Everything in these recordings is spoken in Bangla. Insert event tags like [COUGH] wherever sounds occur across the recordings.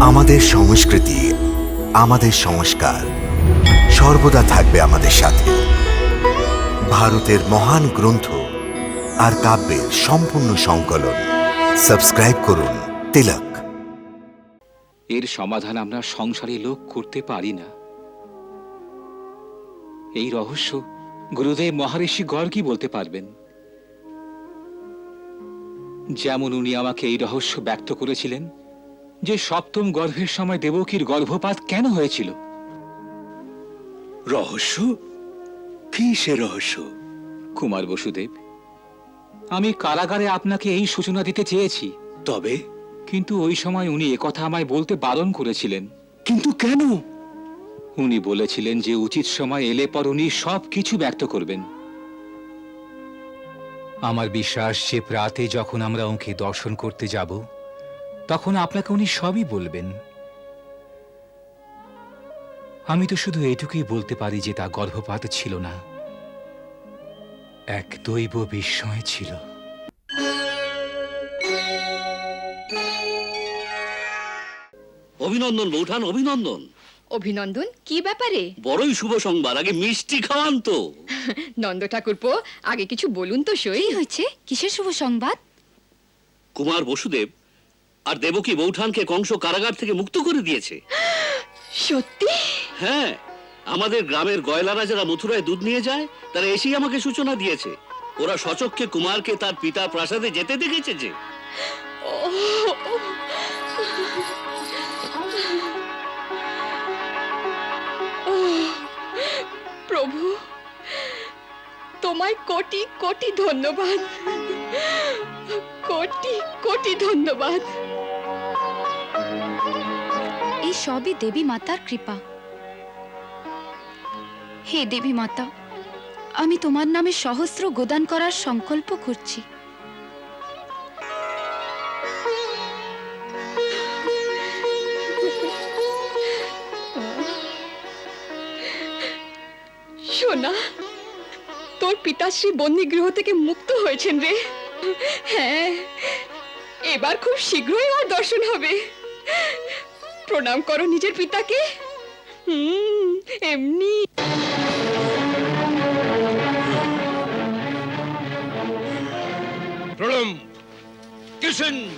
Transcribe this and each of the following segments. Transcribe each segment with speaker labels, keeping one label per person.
Speaker 1: আমাদের সংস্কৃতি, আমাদের সংস্কার সর্বদা থাকবে আমাদের সাথে। ভারতের মহান গ্রন্থ আর কাব্যের সম্পূর্ণ সংকলন। সাবস্ক্রাইব করুন তিলক।
Speaker 2: এর সমাধান আমরা সংসারী লোক করতে পারি না। এই রহস্য গুরুদেব মহারিষি গর্গই বলতে পারবেন? যেমন উনি আমাকে এই রহস্য ব্যক্ত করেছিলেন যে সপ্তম গর্ভের সময় দেবকীর গর্ভপাত কেন হয়েছিল?
Speaker 3: রহস্য? কি সে রহস্য?
Speaker 2: কুমার বসুদেব আমি কারাগারে আপনাকে এই সূচনা দিতে চেয়েছি।
Speaker 3: তবে?
Speaker 2: কিন্তু ওই সময় উনি একথা আমায় বলতে বারণ করেছিলেন।
Speaker 3: কিন্তু কেন?
Speaker 2: উনি বলেছিলেন যে উচিত সময় এলে পর উনি সব কিছু ব্যক্ত করবেন। আমার বিশ্বাস যে প্রাতে যখন আমরা ওকে দর্শন করতে যাব তখন আপনাকে উনি সবই বলবেন। আমি তো শুধু এটুকুই বলতে পারি যে তা গর্ভপাত ছিল না। এক দৈব বিস্ময় ছিল।
Speaker 4: অভিনন্দন বৌঠান অভিনন্দন।
Speaker 5: অভিনন্দন? কি ব্যাপারে?
Speaker 4: বড়ই শুভ সংবাদ আগে মিষ্টি খাওয়ান তো। [LAUGHS]
Speaker 5: নন্দ ঠাকুরপো আগে কিছু বলুন তো সই।
Speaker 6: হয়েছে? কিসের শুভ সংবাদ?
Speaker 4: কুমার বসুদেব আর দেবকী বৌঠানকে কংস কারাগার থেকে মুক্ত করে দিয়েছে?
Speaker 5: সত্যি?
Speaker 4: হ্যাঁ আমাদের গ্রামের গয়লারা যারা মথুরায় দুধ নিয়ে যায় তারা এসেই আমাকে সূচনা দিয়েছে। ওরা সচক্ষে কুমারকে তার পিতার প্রাসাদে যেতে দেখেছে যে।
Speaker 5: প্রভু তোমায় কোটি কোটি ধন্যবাদ। কোটি কোটি ধন্যবাদ।
Speaker 6: এই সবই দেবী মাতার কৃপা। হে দেবী মাতা আমি তোমার নামে সহস্র গোদান করার সংকল্প করছি।
Speaker 5: সোনা তোর পিতাশ্রী বন্দি গৃহ থেকে মুক্ত হয়েছেন রে। হ্যাঁ এবার খুব শীঘ্রই ওর দর্শন হবে। প্রণাম করো নিজের পিতাকে। হুম এমনি।
Speaker 7: প্রণম। কিষেন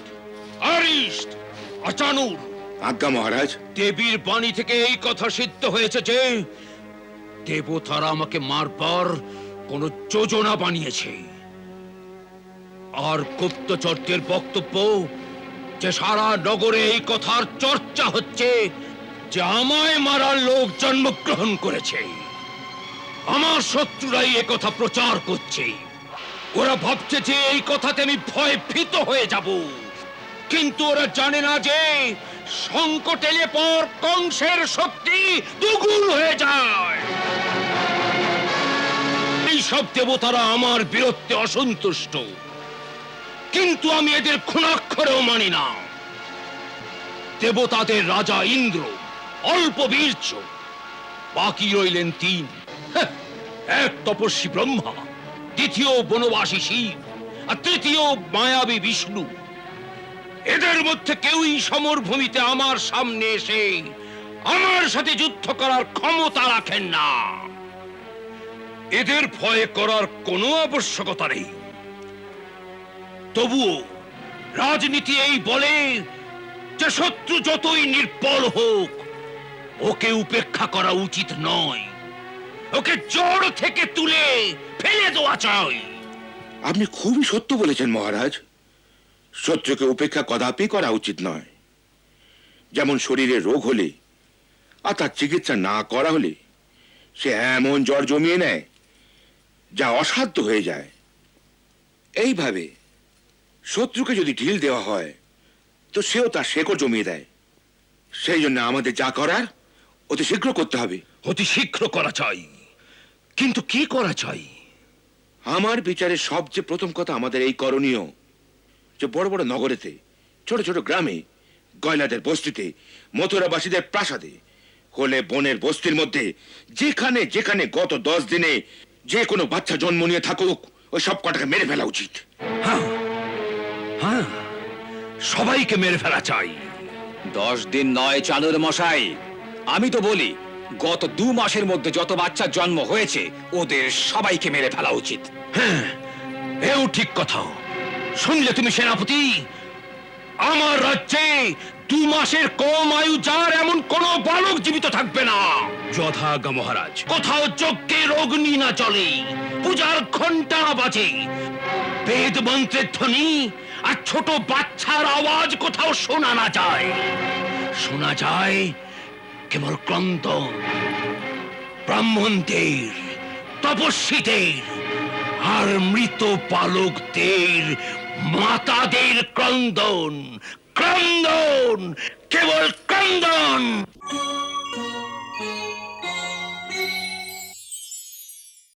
Speaker 7: আরিষ্ট আচানুর।
Speaker 8: আজ্ঞা মহারাজ।
Speaker 7: দেবীর বাণী থেকে এই কথা সিদ্ধ হয়েছে যে দেবতারা আমাকে মারবার কোন যোজনা বানিয়েছে। আর গুপ্তচর্যের বক্তব্য যে সারা নগরে এই কথার চর্চা হচ্ছে, যে আমায় মারার লোক জন্মগ্রহণ করেছে। আমার শত্রুরাই কথা প্রচার করছে। ওরা ভাবছে যে এই কথাতে আমি ভয় ভীত হয়ে যাব। কিন্তু ওরা জানে না যে সংকট এলে পর কংসের শক্তি দুগুণ হয়ে যায়। এই সব দেবতারা আমার বীরত্বে অসন্তুষ্ট। কিন্তু আমি এদের খুনাক্ষরেও মানি না। দেবতাদের রাজা ইন্দ্র অল্প বীর্য বাকি রইলেন তিন। হ্যাঁ, এক তপস্বী ব্রহ্মা দ্বিতীয় বনবাসী শিব আর তৃতীয় মায়াবী বিষ্ণু। এদের মধ্যে কেউই সমরভূমিতে আমার সামনে এসে আমার সাথে যুদ্ধ করার ক্ষমতা রাখেন না। এদের ভয় করার কোনো আবশ্যকতা নেই। তবুও রাজনীতি এই বলে যে শত্রু যতই নির্বল হোক, ওকে উপেক্ষা করা উচিত নয়। ওকে জড় থেকে তুলে ফেলে দেওয়া চাই।
Speaker 8: আপনি খুবই সত্য বলেছেন, মহারাজ। শত্রুকে উপেক্ষা কদাপি করা উচিত নয়। যেমন শরীরে রোগ হলে আর তার চিকিৎসা না করা হলে সে এমন জ্বর জমিয়ে নেয় যা অসাধ্য হয়ে যায়। এইভাবে শত্রুকে যদি ঢিল দেওয়া হয় তো সেও তার শেকড় জমিয়ে দেয়। সেই জন্য আমাদের যা করার অতি শীঘ্র করতে হবে।
Speaker 7: অতি শীঘ্র করা চাই। কিন্তু কি করা চাই?
Speaker 8: আমার বিচারে সবচেয়ে প্রথম কথা আমাদের এই করণীয় যে বড় বড় নগরেতে ছোট ছোট গ্রামে গয়লাদের বস্তিতে মথুরাবাসীদের প্রাসাদে হলে বনের বস্তির মধ্যে যেখানে যেখানে গত দশ দিনে যে কোনো বাচ্চা জন্ম নিয়ে থাকুক ওই সব কটাকে মেরে ফেলা উচিত।
Speaker 7: হ্যাঁ হ্যাঁ সবাইকে মেরে ফেলা চাই।
Speaker 2: দশ দিন নয় চানুর মশাই। আমি তো বলি গত দু মাসের মধ্যে যত বাচ্চার জন্ম হয়েছে ওদের সবাইকে মেরে ফেলা উচিত।
Speaker 7: হ্যাঁ এও ঠিক কথা। শুনলে তুমি সেনাপতি? আমার রাজ্যে দু মাসের কম আয়ু যার এমন কোন বালক জীবিত থাকবে না। যথাজ্ঞা মহারাজ। কোথাও যজ্ঞের অগ্নি না চলে। পূজার ঘণ্টা না বাজে। বেদ মন্ত্রের ধ্বনি আর ছোট বাচ্চার আওয়াজ কোথাও শোনা না যায়। শোনা যায় কেবল ক্রন্দন ব্রাহ্মণদের, তপস্বীদের আর মৃত পালকদের, মাতাদের ক্রন্দন ক্রন্দন, কেবল ক্রন্দন।